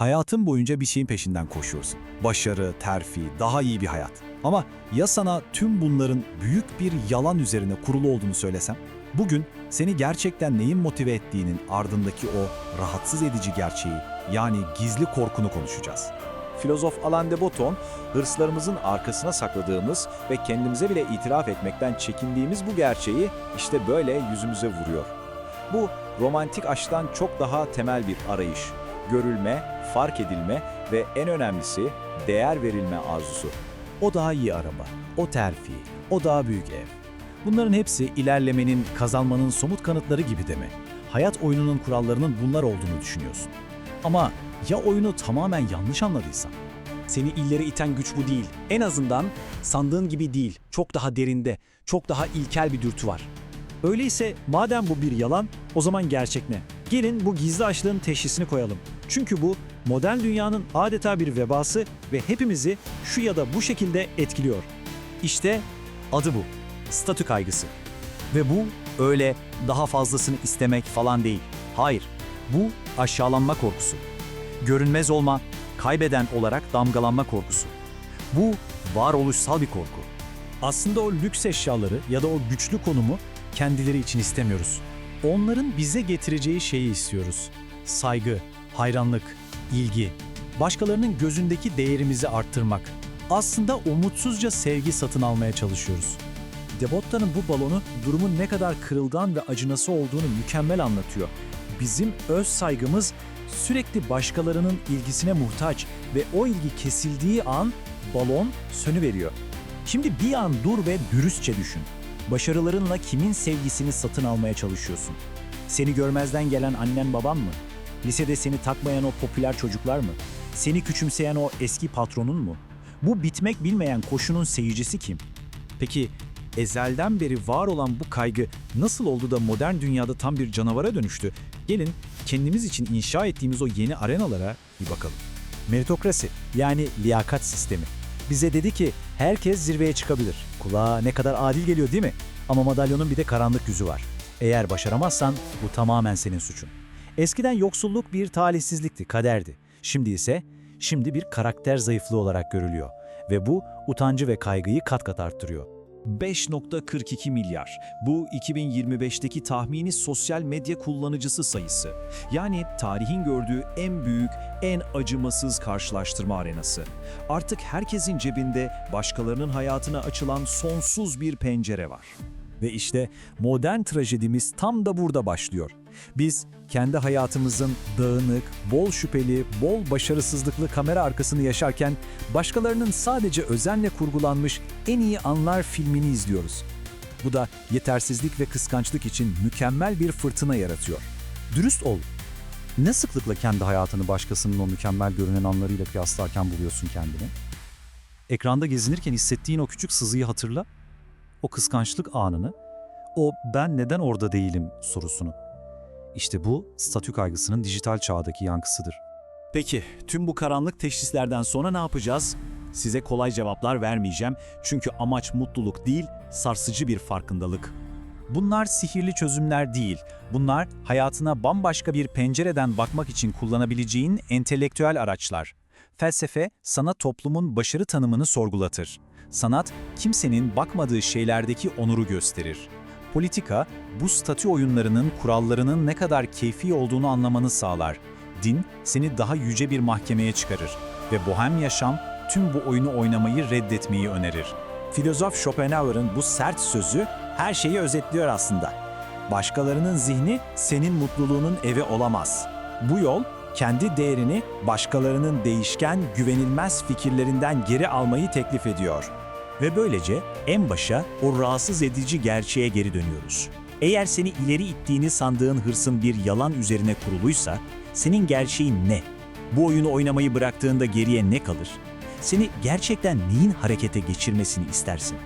Hayatın boyunca bir şeyin peşinden koşuyorsun. Başarı, terfi, daha iyi bir hayat. Ama ya sana tüm bunların büyük bir yalan üzerine kurulu olduğunu söylesem? Bugün seni gerçekten neyin motive ettiğinin ardındaki o rahatsız edici gerçeği yani gizli korkunu konuşacağız. Filozof Alain de Botton, hırslarımızın arkasına sakladığımız ve kendimize bile itiraf etmekten çekindiğimiz bu gerçeği işte böyle yüzümüze vuruyor. Bu romantik aşktan çok daha temel bir arayış. Görülme, fark edilme ve en önemlisi değer verilme arzusu. O daha iyi araba, o terfi, o daha büyük ev. Bunların hepsi ilerlemenin, kazanmanın somut kanıtları gibi deme. Hayat oyununun kurallarının bunlar olduğunu düşünüyorsun. Ama ya oyunu tamamen yanlış anladıysan? Seni ileri iten güç bu değil. En azından sandığın gibi değil. Çok daha derinde, çok daha ilkel bir dürtü var. Öyleyse madem bu bir yalan, o zaman gerçek ne? Gelin bu gizli açlığın teşhisini koyalım. Çünkü bu modern dünyanın adeta bir vebası ve hepimizi şu ya da bu şekilde etkiliyor. İşte adı bu. Statü kaygısı. Ve bu öyle daha fazlasını istemek falan değil. Hayır. Bu aşağılanma korkusu. Görünmez olma, kaybeden olarak damgalanma korkusu. Bu varoluşsal bir korku. Aslında o lüks eşyaları ya da o güçlü konumu kendileri için istemiyoruz. Onların bize getireceği şeyi istiyoruz. Saygı, hayranlık, ilgi, başkalarının gözündeki değerimizi arttırmak. Aslında umutsuzca sevgi satın almaya çalışıyoruz. Debotta'nın bu balonu durumun ne kadar kırılgan ve acınası olduğunu mükemmel anlatıyor. Bizim öz saygımız sürekli başkalarının ilgisine muhtaç ve o ilgi kesildiği an balon sönüveriyor. Şimdi bir an dur ve dürüstçe düşün. Başarılarınla kimin sevgisini satın almaya çalışıyorsun? Seni görmezden gelen annen baban mı? Lisede seni takmayan o popüler çocuklar mı? Seni küçümseyen o eski patronun mu? Bu bitmek bilmeyen koşunun seyircisi kim? Peki ezelden beri var olan bu kaygı nasıl oldu da modern dünyada tam bir canavara dönüştü? Gelin kendimiz için inşa ettiğimiz o yeni arenalara bir bakalım. Meritokrasi yani liyakat sistemi. Bize dedi ki herkes zirveye çıkabilir. Kulağa ne kadar adil geliyor değil mi? Ama madalyonun bir de karanlık yüzü var. Eğer başaramazsan bu tamamen senin suçun. Eskiden yoksulluk bir talihsizlikti, kaderdi. Şimdi ise şimdi bir karakter zayıflığı olarak görülüyor ve bu utancı ve kaygıyı kat kat arttırıyor. 5.42 milyar. Bu 2025'teki tahmini sosyal medya kullanıcısı sayısı. Yani tarihin gördüğü en büyük, en acımasız karşılaştırma arenası. Artık herkesin cebinde başkalarının hayatına açılan sonsuz bir pencere var. Ve işte modern trajedimiz tam da burada başlıyor. Biz kendi hayatımızın dağınık, bol şüpheli, bol başarısızlıklı kamera arkasını yaşarken başkalarının sadece özenle kurgulanmış en iyi anlar filmini izliyoruz. Bu da yetersizlik ve kıskançlık için mükemmel bir fırtına yaratıyor. Dürüst ol. Ne sıklıkla kendi hayatını başkasının o mükemmel görünen anlarıyla kıyaslarken buluyorsun kendini? Ekranda gezinirken hissettiğin o küçük sızıyı hatırla o kıskançlık anını, o ben neden orada değilim sorusunu. İşte bu statü kaygısının dijital çağdaki yankısıdır. Peki tüm bu karanlık teşhislerden sonra ne yapacağız? Size kolay cevaplar vermeyeceğim çünkü amaç mutluluk değil, sarsıcı bir farkındalık. Bunlar sihirli çözümler değil. Bunlar hayatına bambaşka bir pencereden bakmak için kullanabileceğin entelektüel araçlar. Felsefe sana toplumun başarı tanımını sorgulatır. Sanat kimsenin bakmadığı şeylerdeki onuru gösterir. Politika bu statü oyunlarının kurallarının ne kadar keyfi olduğunu anlamanı sağlar. Din seni daha yüce bir mahkemeye çıkarır ve bohem yaşam tüm bu oyunu oynamayı reddetmeyi önerir. Filozof Schopenhauer'ın bu sert sözü her şeyi özetliyor aslında. Başkalarının zihni senin mutluluğunun evi olamaz. Bu yol kendi değerini başkalarının değişken, güvenilmez fikirlerinden geri almayı teklif ediyor. Ve böylece en başa o rahatsız edici gerçeğe geri dönüyoruz. Eğer seni ileri ittiğini sandığın hırsın bir yalan üzerine kuruluysa, senin gerçeğin ne? Bu oyunu oynamayı bıraktığında geriye ne kalır? Seni gerçekten neyin harekete geçirmesini istersin?